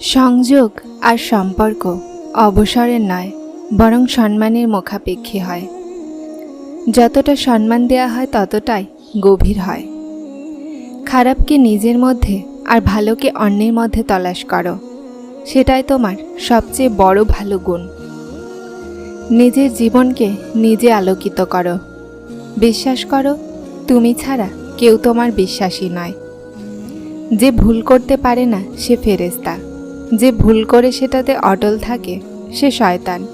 সংযোগ আর সম্পর্ক অবসরের নয়, বরং সম্মানের মুখাপেক্ষী হয়। যতটা সম্মান দেওয়া হয় ততটাই গভীর হয়। খারাপকে নিজের মধ্যে আর ভালোকে অন্যের মধ্যে তলাশ করো, সেটাই তোমার সবচেয়ে বড় ভালো গুণ। নিজের জীবনকে নিজে আলোকিত করো। বিশ্বাস করো, তুমি ছাড়া কেউ তোমার বিশ্বাসী নয়। যে ভুল করতে পারে না, সে ফেরেস্তা যে ভুল করে সেটাতে অটল থাকে, সে শয়তান।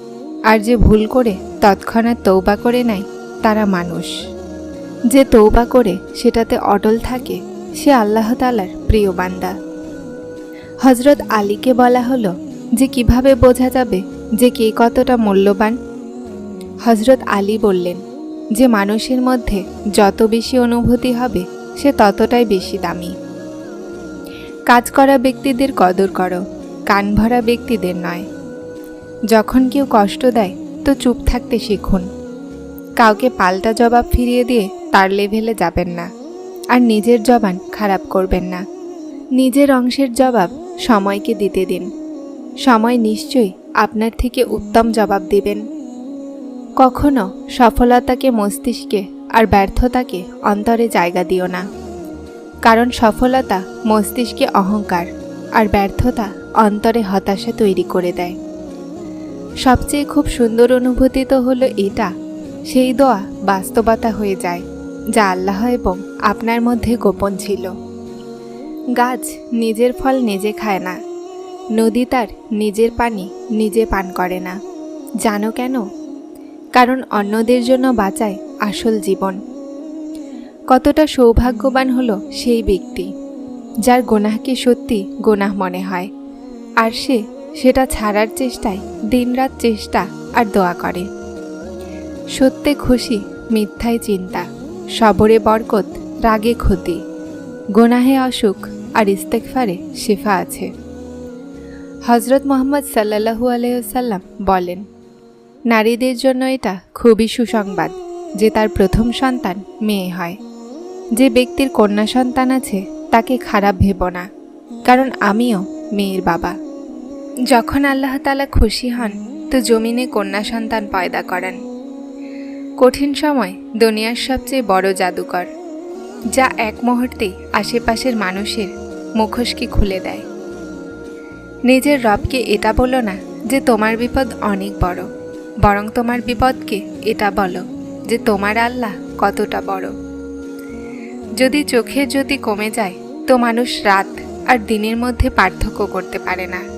আর যে ভুল করে তৎক্ষণাৎ তৌবা করে নেয়, তারা মানুষ। যে তৌবা করে সেটাতে অটল থাকে, সে আল্লাহ তালার প্রিয় বান্দা। হজরত আলীকে বলা হলো, যে কীভাবে বোঝা যাবে যে কে কতটা মূল্যবান? হজরত আলী বললেন, যে মানুষের মধ্যে যত বেশি অনুভূতি হবে, সে ততটাই বেশি দামি। কাজ করা ব্যক্তিদের কদর করো কান ভরা ব্যক্তিদের নয়। যখন কেউ কষ্ট দেয়, তো চুপ থাকতে শিখুন। কাউকে পাল্টা জবাব ফিরিয়ে দিয়ে তার লেভেলে যাবেন না। আর নিজের জবান খারাপ করবেন না। নিজের অংশের জবাব সময়কে দিতে দিন। সময় নিশ্চয়ই আপনার থেকে উত্তম জবাব দিবেন। কখনো সফলতাকে মস্তিষ্কে আর ব্যর্থতাকে অন্তরে জায়গা দিও না। কারণ সফলতা মস্তিষ্কে অহংকার আর ব্যর্থতা অন্তরে হতাশা তৈরি করে দেয়। সবচেয়ে খুব সুন্দর অনুভূতি তো হলো এটা, সেই দোয়া বাস্তবতা হয়ে যায়, যা আল্লাহ এবং আপনার মধ্যে গোপন ছিল। গাছ নিজের ফল নিজে খায় না, নদী তার নিজের পানি নিজে পান করে না, জানো কেন? কারণ অন্যদের জন্য বাঁচায় আসল জীবন। কতটা সৌভাগ্যবান হলো সেই ব্যক্তি, যার গোনাহকে সত্যি গোনাহ মনে হয়। আর সে সেটা ছাড়ার চেষ্টায় দিনরাত চেষ্টা আর দোয়া করে। সত্যে খুশি, মিথ্যায় চিন্তা, সবরে বরকত, রাগে ক্ষতি, গোনাহে অসুখ আর ইস্তেকফারে শেফা আছে। হজরত মোহাম্মদ সাল্লাহু আলহ্লাম বলেন, নারীদের জন্য এটা খুবই সুসংবাদ যে তার প্রথম সন্তান মেয়ে হয়। যে ব্যক্তির কন্যা সন্তান আছে তাকে খারাপ ভেব না, কারণ আমিও মেয়ের বাবা। যখন আল্লাহ তালা খুশি হন, তো জমিনে কন্যা সন্তান পয়দা করেন। কঠিন সময় দুনিয়ার সবচেয়ে বড় জাদুকর, যা এক মুহূর্তে আশেপাশের মানুষের মুখোশকে খুলে দেয়। নিজের রবকে এটা বলো না যে তোমার বিপদ অনেক বড়, বরং তোমার বিপদকে এটা বলো যে তোমার আল্লাহ কতটা বড়। যদি চোখের জ্যোতি কমে যায়, তো মানুষ রাত আর দিনের মধ্যে পার্থক্য করতে পারে না।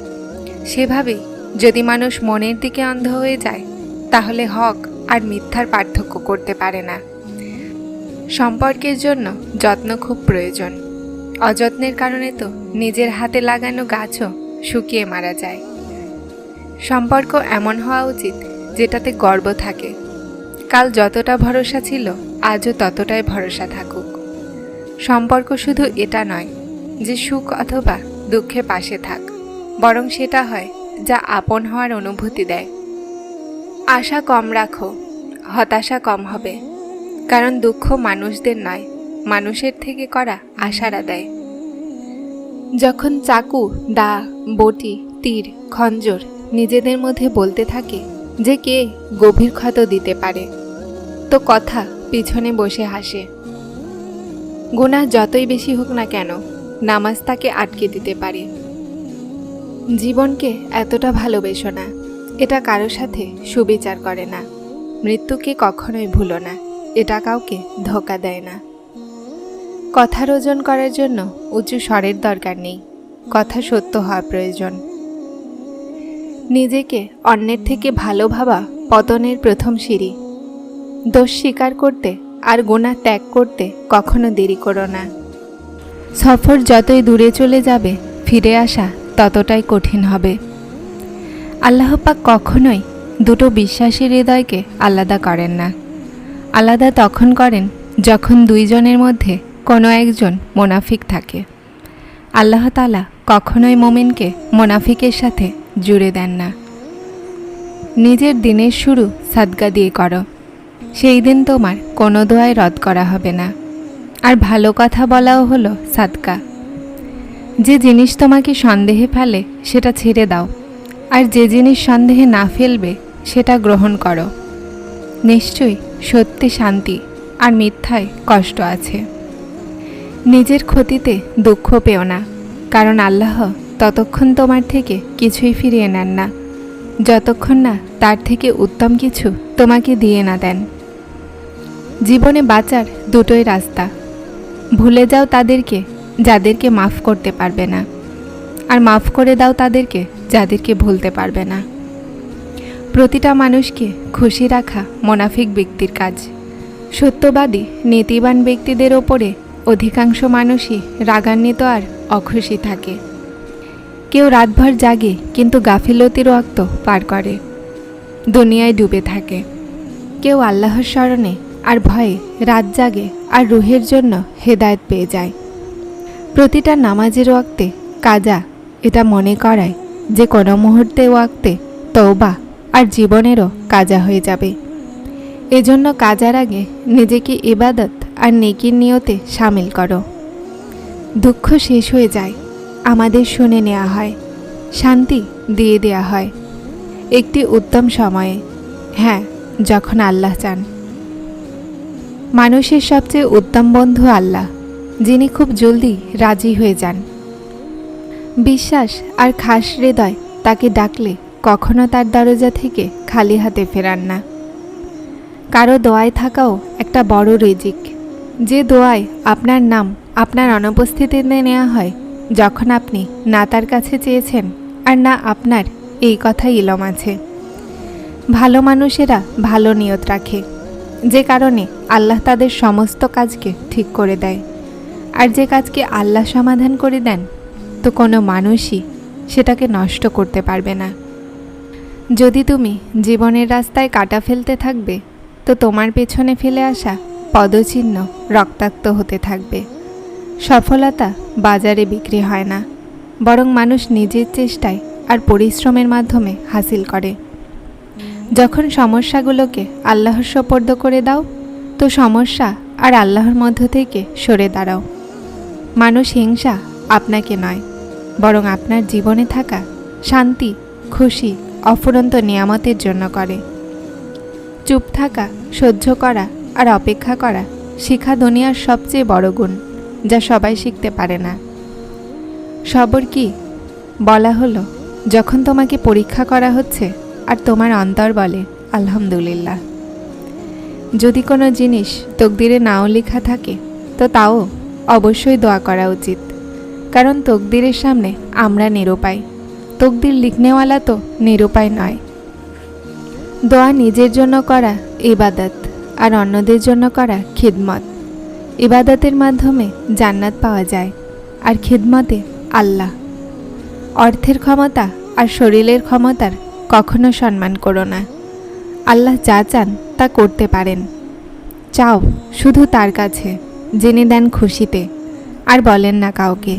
সেভাবেই যদি মানুষ মনের দিকে অন্ধ হয়ে যায়, তাহলে হক আর মিথ্যার পার্থক্য করতে পারে না। সম্পর্কের জন্য যত্ন খুব প্রয়োজন। অযত্নের কারণে তো নিজের হাতে লাগানো গাছও শুকিয়ে মারা যায়। সম্পর্ক এমন হওয়া উচিত যেটাতে গর্ব থাকে। কাল যতটা ভরসা ছিল, আজও ততটাই ভরসা থাকুক। সম্পর্ক শুধু এটা নয় যে সুখ অথবা দুঃখে পাশে থাক। বরং সেটা হয়, যা আপন হওয়ার অনুভূতি দেয়। আশা কম রাখো, হতাশা কম হবে। কারণ দুঃখ মানুষদের নয়, মানুষের থেকে করা আশারা দেয়। যখন চাকু দা বটি, তীর, খঞ্জর নিজেদের মধ্যে বলতে থাকে যে কে গভীর ক্ষত দিতে পারে, তো কথা পিছনে বসে হাসে। গুনাহ যতই বেশি হোক না কেন, নামাজ তাকে আটকে দিতে পারে। জীবনকে এতটা ভালোবেসো না। এটা কারও সাথে সুবিচার করে না। মৃত্যুকে কখনোই ভুলো না। এটা কাউকে ধোকা দেয় না। কথার ওজন করার জন্য উঁচু স্বরের দরকার নেই। কথা সত্য হওয়া প্রয়োজন। নিজেকে অন্যের থেকে ভালো ভাবা পতনের প্রথম সিঁড়ি। দোষ স্বীকার করতে আর গোনা ত্যাগ করতে কখনো দেরি করো না। সফর যতই দূরে চলে যাবে, ফিরে আসা ততটাই কঠিন হবে। আল্লাহ পাক কখনোই দুটো বিশ্বাসী হৃদয়কে আলাদা করেন না। আলাদা তখন করেন যখন দুইজনের মধ্যে কোনো একজন মোনাফিক থাকে। আল্লাহ তালা কখনোই মোমিনকে মোনাফিকের সাথে জুড়ে দেন না। নিজের দিনের শুরু সাদগা দিয়ে করো। সেই দিন তোমার কোনো দোয়ায় রদ করা হবে না। আর ভালো কথা বলাও হলো সাদকা যে জিনিস তোমাকে সন্দেহে ফেলে, সেটা ছেড়ে দাও। আর যে জিনিস সন্দেহে না ফেলবে, সেটা গ্রহণ করো। নিশ্চয়ই সত্যি শান্তি আর মিথ্যায় কষ্ট আছে। নিজের ক্ষতিতে দুঃখ পেও না, কারণ আল্লাহ ততক্ষণ তোমার থেকে কিছুই ফিরিয়ে নেন না। যতক্ষণ না তার থেকে উত্তম কিছু তোমাকে দিয়ে না দেন। জীবনে বাঁচার দুটোই রাস্তা। ভুলে যাও তাদেরকে যাদেরকে মাফ করতে পারবে না। আর মাফ করে দাও তাদেরকে যাদেরকে ভুলতে পারবে না। প্রতিটা মানুষকে খুশি রাখা মোনাফিক ব্যক্তির কাজ। সত্যবাদী, নীতিবান ব্যক্তিদের ওপরে অধিকাংশ মানুষই রাগান্বিত আর অখুশি থাকে। কেউ রাতভর জাগে কিন্তু গাফিলতির রক্ত পার করে। দুনিয়ায় ডুবে থাকে। কেউ আল্লাহর স্মরণে আর ভয়ে রাত জাগে আর রুহের জন্য হেদায়েত পেয়ে যায়। প্রতিটা নামাজের ওয়াক্তে কাজা, এটা মনে করায় যে কোনো মুহূর্তে ওয়াক্তে তৌবা আর জীবনেরও কাজা হয়ে যাবে। এজন্য কাজার আগে নিজেকে ইবাদত আর নেকির নিয়তে সামিল করো। দুঃখ শেষ হয়ে যায়, আমাদের শুনে নেওয়া হয়, শান্তি দিয়ে দেয়া হয়। একটি উত্তম সময়ে হ্যাঁ যখন আল্লাহ চান। মানুষের সবচেয়ে উত্তম বন্ধু আল্লাহ। যিনি খুব জলদি রাজি হয়ে যান। বিশ্বাস আর খাস হৃদয় তাকে ডাকলে কখনো তার দরজা থেকে খালি হাতে ফেরান না। কারও দোয়ায় থাকাও একটা বড় রিজিক। যে দোয়ায় আপনার নাম আপনার অনুপস্থিতিতে নেওয়া হয়, যখন আপনি না তার কাছে চেয়েছেন আর না আপনার এই কথাই ইলম আছে। ভালো মানুষেরা ভালো নিয়ত রাখে। যে কারণে আল্লাহ তাদের সমস্ত কাজকে ঠিক করে দেয়। আর যে কাজকে আল্লাহ সমাধান করে দেন, তো কোনো মানুষই সেটাকে নষ্ট করতে পারবে না। যদি তুমি জীবনের রাস্তায় কাটা ফেলতে থাকবে, তো তোমার পেছনে ফেলে আসা পদচিহ্ন রক্তাক্ত হতে থাকবে। সফলতা বাজারে বিক্রি হয় না, বরং মানুষ নিজের চেষ্টায় আর পরিশ্রমের মাধ্যমে হাসিল করে। যখন সমস্যাগুলোকে আল্লাহর সোপর্দ করে দাও, তো সমস্যা আর আল্লাহর মধ্য থেকে সরে দাঁড়াও। মানুষ হিংসা আপনাকে নয়, বরং আপনার জীবনে থাকা শান্তি, খুশি, অফুরন্ত নিয়ামতের জন্য করে। চুপ থাকা, সহ্য করা আর অপেক্ষা করা শিখা দুনিয়ার সবচেয়ে বড় গুণ, যা সবাই শিখতে পারে না। সবর কি? বলা হলো, যখন তোমাকে পরীক্ষা করা হচ্ছে আর তোমার অন্তর বলে, আলহামদুলিল্লাহ। যদি কোনো জিনিস তকদিরে নাও লেখা থাকে, তো তাও অবশ্যই দোয়া করা উচিত। কারণ তকদিরের সামনে আমরা নিরুপায়। তকদির লিখনেওয়ালা তো নিরুপায় নয়। দোয়া নিজের জন্য করা ইবাদত আর অন্যদের জন্য করা খিদমত। ইবাদতের মাধ্যমে জান্নাত পাওয়া যায় আর খিদমতে আল্লাহ। অর্থের ক্ষমতা আর শরীরের ক্ষমতার কখনো সম্মান করো না। আল্লাহ যা চান তা করতে পারেন। চাও শুধু তার কাছে। যিনি দেন খুশিতে, আর বলেন না কাউকে।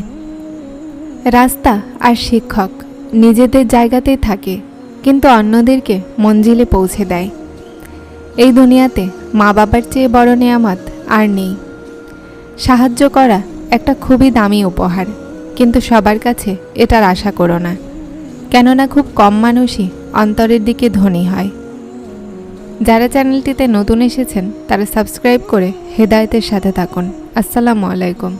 রাস্তা আর শিক্ষক নিজেদের জায়গাতেই থাকে, কিন্তু অন্যদেরকে মঞ্জিলে পৌঁছে দেয়। এই দুনিয়াতে মা বাবার চেয়ে বড় নেয়ামত আর নেই। সাহায্য করা একটা খুবই দামি উপহার, কিন্তু সবার কাছে এটার আশা করো না। কেননা খুব কম মানুষই অন্তরের দিকে ধনী হয়। যারা চ্যানেলটিতে নতুন এসেছেন তারা সাবস্ক্রাইব করে হেদায়তের সাথে থাকুন। আসসালামু আলাইকুম।